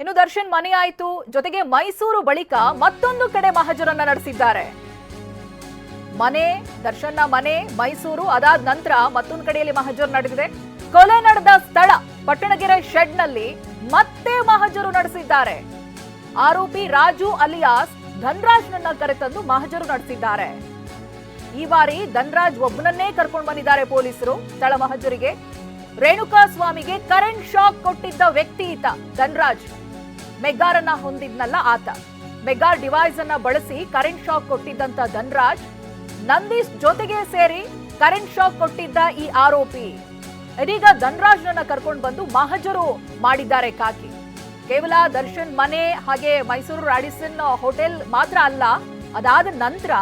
ಇನ್ನು ದರ್ಶನ್ ಮನೆ ಆಯ್ತು. ಜೊತೆಗೆ ಮೈಸೂರು ಬಳಿಕ ಮತ್ತೊಂದು ಕಡೆ ಮಹಜರನ್ನ ನಡೆಸಿದ್ದಾರೆ. ಮನೆ, ದರ್ಶನ್ನ ಮನೆ, ಮೈಸೂರು ಅದಾದ ನಂತರ ಮತ್ತೊಂದು ಕಡೆಯಲ್ಲಿ ಮಹಜರು ನಡೆದಿದೆ. ಕೊಲೆ ನಡೆದ ಸ್ಥಳ ಪಟ್ಟಣಗೆರೆ ಶೆಡ್ನಲ್ಲಿ ಮತ್ತೆ ಮಹಜರು ನಡೆಸಿದ್ದಾರೆ. ಆರೋಪಿ ರಾಜು ಅಲಿಯಾಸ್ ಧನ್ರಾಜ್ನನ್ನ ಕರೆತಂದು ಮಹಜರು ನಡೆಸಿದ್ದಾರೆ. ಈ ಬಾರಿ ಧನ್ರಾಜ್ ಒಬ್ಬನನ್ನೇ ಕರ್ಕೊಂಡು ಬಂದಿದ್ದಾರೆ ಪೊಲೀಸರು. ಸ್ಥಳ ಮಹಜರಿಗೆ. ರೇಣುಕಾ ಸ್ವಾಮಿಗೆ ಕರೆಂಟ್ ಶಾಕ್ ಕೊಟ್ಟಿದ್ದ ವ್ಯಕ್ತಿ ಈತ, ಧನ್ರಾಜ್. ಮೆಗಾರನ್ನ ಹೊಂದಿದ್ನಲ್ಲ ಆತ. ಮೆಗ್ಗಾರ್ ಡಿವೈಸ್ ಅನ್ನ ಬಳಸಿ ಕರೆಂಟ್ ಶಾಕ್ ಕೊಟ್ಟಿದ್ದಂತ ಧನ್ರಾಜ್, ನಂದೀಶ್ ಜೊತೆಗೆ ಸೇರಿ ಕರೆಂಟ್ ಶಾಕ್ ಕೊಟ್ಟಿದ್ದ ಈ ಆರೋಪಿ. ಇದೀಗ ಧನ್ರಾಜ್ನನ್ನ ಕರ್ಕೊಂಡು ಬಂದು ಮಹಜರು ಮಾಡಿದ್ದಾರೆ ಕಾಕಿ. ಕೇವಲ ದರ್ಶನ್ ಮನೆ ಹಾಗೆ ಮೈಸೂರು ರಾಡಿಸನ್ ಹೋಟೆಲ್ ಮಾತ್ರ ಅಲ್ಲ, ಅದಾದ ನಂತರ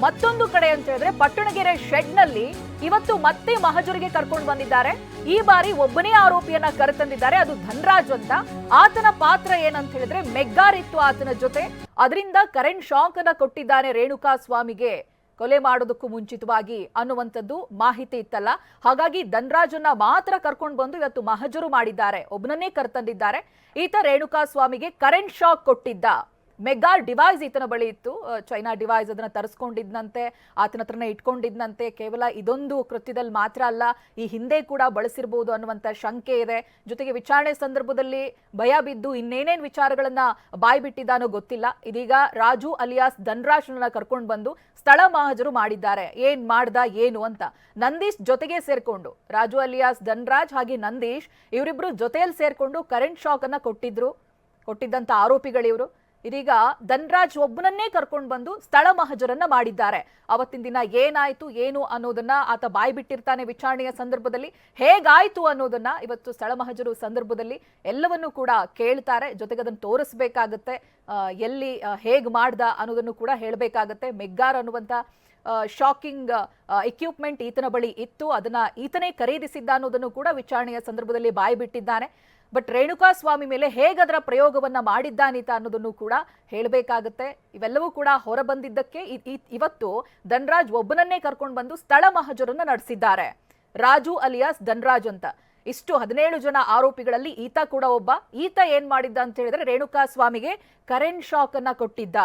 ಮತ್ತೊಂದು ಕಡೆ ಅಂತ ಹೇಳಿದ್ರೆ ಪಟ್ಟಣಗೆರೆ ಶೆಡ್ನಲ್ಲಿ ಇವತ್ತು ಮತ್ತೆ ಮಹಜರಿಗೆ ಕರ್ಕೊಂಡು ಬಂದಿದ್ದಾರೆ. ಈ ಬಾರಿ ಒಬ್ಬನೇ ಆರೋಪಿಯನ್ನ ಕರೆತಂದಿದ್ದಾರೆ. ಅದು ಧನ್ರಾಜ್ ಅಂತ. ಆತನ ಪಾತ್ರ ಏನಂತ ಹೇಳಿದ್ರೆ ಮೆಗ್ಗಾರಿತ್ತು ಆತನ ಜೊತೆ. ಅದರಿಂದ ಕರೆಂಟ್ ಶಾಕ್ ಅನ್ನ ಕೊಟ್ಟಿದ್ದಾನೆ ರೇಣುಕಾ ಸ್ವಾಮಿಗೆ ಕೊಲೆ ಮಾಡೋದಕ್ಕೂ ಮುಂಚಿತವಾಗಿ ಅನ್ನುವಂಥದ್ದು ಮಾಹಿತಿ ಇತ್ತಲ್ಲ. ಹಾಗಾಗಿ ಧನ್ರಾಜನ್ನ ಮಾತ್ರ ಕರ್ಕೊಂಡು ಬಂದು ಇವತ್ತು ಮಹಜರು ಮಾಡಿದ್ದಾರೆ. ಒಬ್ಬನನ್ನೇ ಕರ್ತಂದಿದ್ದಾರೆ. ಈತ ರೇಣುಕಾ ಸ್ವಾಮಿಗೆ ಕರೆಂಟ್ ಶಾಕ್ ಕೊಟ್ಟಿದ್ದ. ಮೆಗಾರ್ ಡಿವೈಸ್ ಈತನ ಬಳಿ ಇತ್ತು. ಚೈನಾ ಡಿವೈಸ್ ಅದನ್ನ ತರಿಸ್ಕೊಂಡಿದ್ನಂತೆ, ಆತನ ಇಟ್ಕೊಂಡಿದ್ನಂತೆ. ಕೇವಲ ಇದೊಂದು ಕೃತ್ಯದಲ್ಲಿ ಮಾತ್ರ ಅಲ್ಲ, ಈ ಹಿಂದೆ ಕೂಡ ಬಳಸಿರ್ಬೋದು ಅನ್ನುವಂಥ ಶಂಕೆ ಇದೆ. ಜೊತೆಗೆ ವಿಚಾರಣೆ ಸಂದರ್ಭದಲ್ಲಿ ಭಯ ಬಿದ್ದು ಇನ್ನೇನೇನ್ ವಿಚಾರಗಳನ್ನ ಬಾಯ್ಬಿಟ್ಟಿದ್ದಾನೋ ಗೊತ್ತಿಲ್ಲ. ಇದೀಗ ರಾಜು ಅಲಿಯಾಸ್ ಧನ್ರಾಜ್ನ ಕರ್ಕೊಂಡು ಬಂದು ಸ್ಥಳ ಮಹಜರು ಮಾಡಿದ್ದಾರೆ. ಏನ್ ಮಾಡ್ದ, ಏನು ಅಂತ ನಂದೀಶ್ ಜೊತೆಗೆ ಸೇರ್ಕೊಂಡು, ರಾಜು ಅಲಿಯಾಸ್ ಧನ್ರಾಜ್ ಹಾಗೆ ನಂದೀಶ್ ಇವರಿಬ್ರು ಜೊತೆಯಲ್ಲಿ ಸೇರ್ಕೊಂಡು ಕರೆಂಟ್ ಶಾಕ್ ಅನ್ನ ಕೊಟ್ಟಿದ್ರು. ಕೊಟ್ಟಿದ್ದಂತ ಆರೋಪಿಗಳಿವರು. ಇದೀಗ ಧನ್ರಾಜ್ ಒಬ್ಬನನ್ನೇ ಕರ್ಕೊಂಡು ಬಂದು ಸ್ಥಳ ಮಹಜರನ್ನ ಮಾಡಿದ್ದಾರೆ. ಅವತ್ತಿನ ದಿನ ಏನಾಯ್ತು, ಏನು ಅನ್ನೋದನ್ನ ಆತ ಬಾಯಿ ಬಿಟ್ಟಿರ್ತಾನೆ ವಿಚಾರಣೆಯ ಸಂದರ್ಭದಲ್ಲಿ. ಹೇಗಾಯ್ತು ಅನ್ನೋದನ್ನ ಇವತ್ತು ಸ್ಥಳ ಮಹಜರು ಸಂದರ್ಭದಲ್ಲಿ ಎಲ್ಲವನ್ನೂ ಕೂಡ ಕೇಳ್ತಾರೆ. ಜೊತೆಗೆ ಅದನ್ನು ತೋರಿಸ್ಬೇಕಾಗತ್ತೆ. ಎಲ್ಲಿ ಹೇಗೆ ಮಾಡ್ದ ಅನ್ನೋದನ್ನು ಕೂಡ ಹೇಳಬೇಕಾಗತ್ತೆ. ಮೆಗ್ಗಾರ್ ಅನ್ನುವಂಥ ಶಾಕಿಂಗ್ ಎಕ್ವಿಪ್ಮೆಂಟ್ ಈತನ ಬಳಿ ಇತ್ತು. ಅದನ್ನ ಈತನೇ ಖರೀದಿಸಿದ್ದ ಅನ್ನೋದನ್ನು ಕೂಡ ವಿಚಾರಣೆಯ ಸಂದರ್ಭದಲ್ಲಿ ಬಾಯಿ ಬಿಟ್ಟಿದ್ದಾನೆ. ಬಟ್ ರೇಣುಕಾ ಸ್ವಾಮಿ ಮೇಲೆ ಹೇಗದರ ಪ್ರಯೋಗವನ್ನ ಮಾಡಿದ್ದಾನೀತ ಅನ್ನೋದನ್ನು ಕೂಡ ಹೇಳಬೇಕಾಗುತ್ತೆ. ಇವೆಲ್ಲವೂ ಕೂಡ ಹೊರ ಬಂದಿದ್ದಕ್ಕೆ ಇ- ಇ- ಇವತ್ತು ಧನ್ರಾಜ್ ಒಬ್ಬನನ್ನೇ ಕರ್ಕೊಂಡು ಬಂದು ಸ್ಥಳ ಮಹಜರನ್ನ ನಡೆಸಿದ್ದಾರೆ. ರಾಜು ಅಲಿಯಾಸ್ ಧನ್ರಾಜ್ ಅಂತ. ಇಷ್ಟು ಹದಿನೇಳು ಜನ ಆರೋಪಿಗಳಲ್ಲಿ ಈತ ಕೂಡ ಒಬ್ಬ. ಈತ ಏನ್ ಮಾಡಿದ್ದ ಅಂತ ಹೇಳಿದ್ರೆ ರೇಣುಕಾ ಸ್ವಾಮಿಗೆ ಕರೆಂಟ್ ಶಾಕ್ ಅನ್ನ ಕೊಟ್ಟಿದ್ದ.